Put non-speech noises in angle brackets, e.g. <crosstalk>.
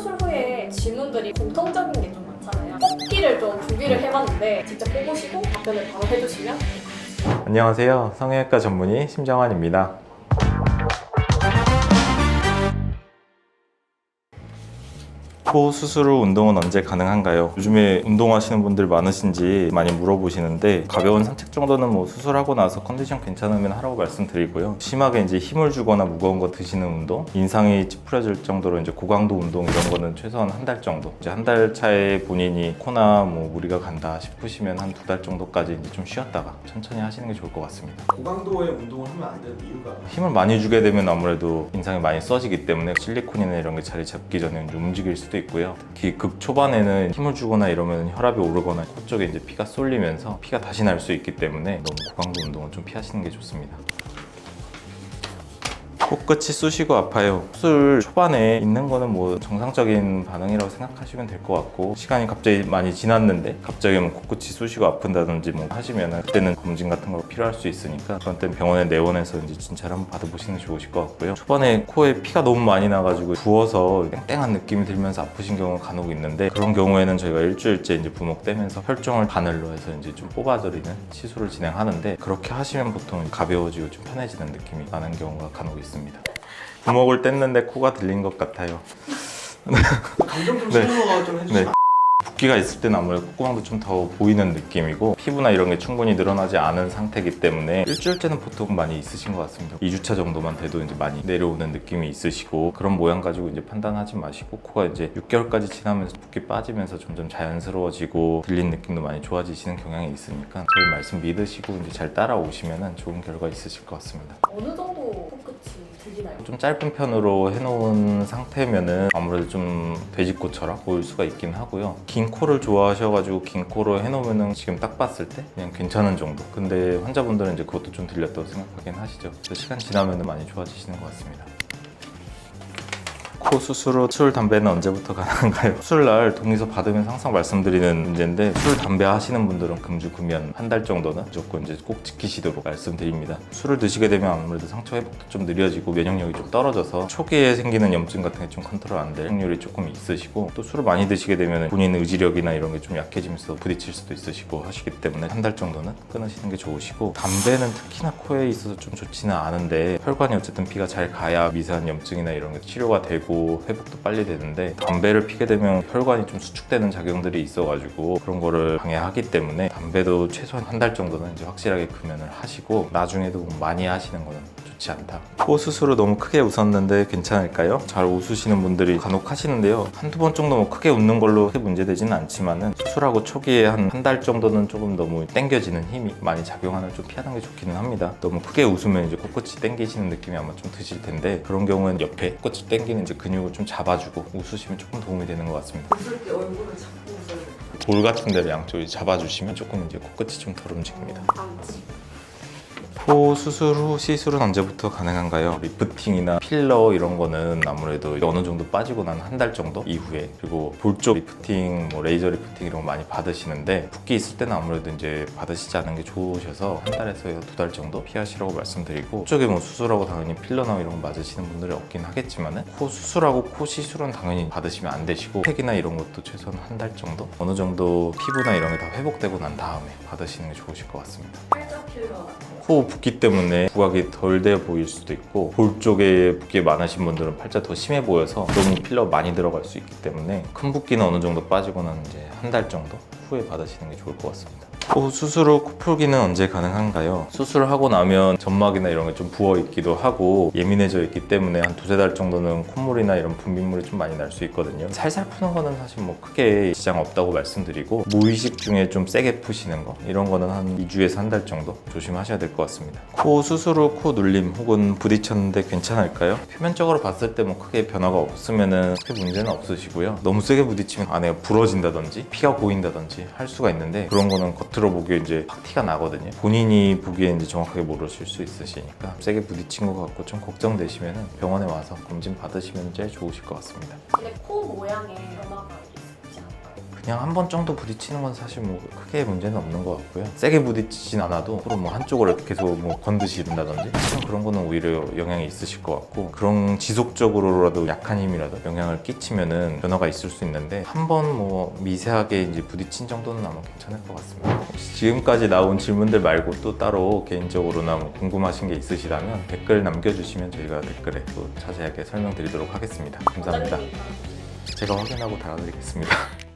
수술 후에 질문들이 공통적인 게 좀 많잖아요. 뽑기를 좀 준비를 해봤는데 직접 뽑으시고 답변을 바로 해주시면 안녕하세요. 성형외과 전문의 심정환입니다. 코 수술 후 운동은 언제 가능한가요? 요즘에 운동하시는 분들 많으신지 많이 물어보시는데 가벼운 산책 정도는 뭐 수술하고 나서 컨디션 괜찮으면 하라고 말씀드리고요. 심하게 이제 힘을 주거나 무거운 거 드시는 운동, 인상이 찌푸려질 정도로 이제 고강도 운동 이런 거는 최소한 한 달 정도. 이제 한 달 차에 본인이 코나 뭐 무리가 간다 싶으시면 한 두 달 정도까지 이제 좀 쉬었다가 천천히 하시는 게 좋을 것 같습니다. 고강도의 운동을 하면 안 되는 이유가 힘을 많이 주게 되면 아무래도 인상이 많이 써지기 때문에 실리콘이나 이런 게 자리 잡기 전에 좀 움직일 수도 있고요. 특히 극 초반에는 힘을 주거나 이러면 혈압이 오르거나 코 쪽에 이제 피가 쏠리면서 피가 다시 날 수 있기 때문에 너무 고강도 운동은 좀 피하시는 게 좋습니다. 코끝이 쑤시고 아파요. 수술 초반에 있는 거는 뭐 정상적인 반응이라고 생각하시면 될 것 같고 시간이 갑자기 많이 지났는데 갑자기 뭐 코끝이 쑤시고 아픈다든지 뭐 하시면은 그때는 검진 같은 거 필요할 수 있으니까 그런 때는 병원에 내원해서 이제 진찰 한번 받아보시는 게 좋으실 것 같고요. 초반에 코에 피가 너무 많이 나가지고 부어서 땡땡한 느낌이 들면서 아프신 경우가 간혹 있는데 그런 경우에는 저희가 일주일째 이제 부목 떼면서 혈종을 바늘로 해서 이제 좀 뽑아드리는 시술을 진행하는데 그렇게 하시면 보통 가벼워지고 좀 편해지는 느낌이 나는 경우가 간혹 있습니다. 부목을 뗐는데 코가 들린 것 같아요. 감정 좀 <laughs> 네. 실어가 좀 해주시면 네. 붓기가 있을 때는 아무래도 콧구멍도 좀 더 보이는 느낌이고 피부나 이런 게 충분히 늘어나지 않은 상태이기 때문에 일주일째는 보통 많이 있으신 것 같습니다. 2주차 정도만 돼도 이제 많이 내려오는 느낌이 있으시고 그런 모양 가지고 이제 판단하지 마시고 코가 이제 6개월까지 지나면서 붓기 빠지면서 점점 자연스러워지고 들린 느낌도 많이 좋아지시는 경향이 있으니까 저희 말씀 믿으시고 이제 잘 따라오시면 좋은 결과 있으실 것 같습니다. 어느 정도 들리나요? 좀 짧은 편으로 해놓은 상태면은 아무래도 좀 돼지코처럼 보일 수가 있긴 하고요. 긴 코를 좋아하셔가지고 긴 코로 해놓으면은 지금 딱 봤을 때 그냥 괜찮은 정도. 근데 환자분들은 이제 그것도 좀 들렸다고 생각하긴 하시죠. 시간 지나면은 많이 좋아지시는 것 같습니다. 코 수술 후 술, 담배는 언제부터 가능한가요? 수술날 동의서 받으면 항상 말씀드리는 문제인데 술, 담배 하시는 분들은 금주 금연 한 달 정도는 무조건 이제 꼭 지키시도록 말씀드립니다. 술을 드시게 되면 아무래도 상처 회복도 좀 느려지고 면역력이 좀 떨어져서 초기에 생기는 염증 같은 게 좀 컨트롤 안 될 확률이 조금 있으시고 또 술을 많이 드시게 되면 본인 의지력이나 이런 게 좀 약해지면서 부딪힐 수도 있으시고 하시기 때문에 한 달 정도는 끊으시는 게 좋으시고 담배는 특히나 코에 있어서 좀 좋지는 않은데 혈관이 어쨌든 피가 잘 가야 미세한 염증이나 이런 게 치료가 되고 회복도 빨리 되는데 담배를 피게 되면 혈관이 좀 수축되는 작용들이 있어가지고 그런 거를 방해하기 때문에 담배도 최소한 한 달 정도는 이제 확실하게 금연을 하시고 나중에도 많이 하시는 거는 좋지 않다. 코 수술 후 너무 크게 웃었는데 괜찮을까요? 잘 웃으시는 분들이 간혹 하시는데요. 한두 번 정도 뭐 크게 웃는 걸로 크게 문제되지는 않지만은 수술하고 초기에 한 한 달 정도는 조금 너무 땡겨지는 힘이 많이 작용하는 좀 피하는 게 좋기는 합니다. 너무 크게 웃으면 이제 코끝이 땡기시는 느낌이 아마 좀 드실 텐데 그런 경우에는 옆에 코끝이 땡기는 이제 근육을 좀 잡아주고 웃으시면 조금 도움이 되는 것 같습니다. 웃을 때 얼굴을 잡고 웃어야 돼. 볼 같은 데를 양쪽에 잡아주시면 조금 이제 코끝이 좀 덜 움직입니다. 코 수술 후 시술은 언제부터 가능한가요? 리프팅이나 필러 이런 거는 아무래도 어느 정도 빠지고 난 한 달 정도 이후에 그리고 볼쪽 리프팅, 뭐 레이저 리프팅 이런 거 많이 받으시는데 붓기 있을 때는 아무래도 이제 받으시지 않은 게 좋으셔서 한 달에서 두 달 정도 피하시라고 말씀드리고 쪽에 뭐 수술하고 당연히 필러나 이런 거 맞으시는 분들이 없긴 하겠지만은 코 수술하고 코 시술은 당연히 받으시면 안 되시고 팩이나 이런 것도 최소한 한 달 정도 어느 정도 피부나 이런 게 다 회복되고 난 다음에 받으시는 게 좋으실 것 같습니다. 팔자 필러 같은 거. 코 붓기 때문에 부각이 덜 돼 보일 수도 있고 볼 쪽에 붓기 많으신 분들은 팔자 더 심해 보여서 너무 필러 많이 들어갈 수 있기 때문에 큰 붓기는 어느 정도 빠지고는 이제 한 달 정도 후에 받으시는 게 좋을 것 같습니다. 코 수술 후 코 풀기는 언제 가능한가요? 수술을 하고 나면 점막이나 이런 게 좀 부어 있기도 하고 예민해져 있기 때문에 한 두세 달 정도는 콧물이나 이런 분비물이 좀 많이 날 수 있거든요. 살살 푸는 거는 사실 뭐 크게 지장 없다고 말씀드리고 무의식 중에 좀 세게 푸시는 거 이런 거는 한 2주에서 한 달 정도 조심하셔야 될 것 같습니다. 코 수술 후 코 눌림 혹은 부딪혔는데 괜찮을까요? 표면적으로 봤을 때 뭐 크게 변화가 없으면은 크게 문제는 없으시고요. 너무 세게 부딪히면 안에가 부러진다든지 피가 고인다든지 할 수가 있는데 그런 거는 겉으로 보기에 이제 확 티가 나거든요. 본인이 보기에 이제 정확하게 모르실 수 있으시니까 세게 부딪힌 것 같고 좀 걱정되시면은 병원에 와서 검진 받으시면 제일 좋으실 것 같습니다. 근데 코 모양에 변화가 않을까요? 그냥 한 번 정도 부딪히는 건 사실 뭐 크게 문제는 없는 것 같고요. 세게 부딪히진 않아도 서로 뭐 한쪽을 계속 뭐 건드시는다든지 그냥 그런 거는 오히려 영향이 있으실 것 같고 그런 지속적으로라도 약한 힘이라도 영향을 끼치면은 변화가 있을 수 있는데 한 번 뭐 미세하게 이제 부딪힌 정도는 아마 괜찮을 것 같습니다. 혹시 지금까지 나온 질문들 말고 또 따로 개인적으로나 뭐 궁금하신 게 있으시다면 댓글 남겨주시면 저희가 댓글에 또 자세하게 설명드리도록 하겠습니다. 감사합니다. 제가 확인하고 달아드리겠습니다. <laughs>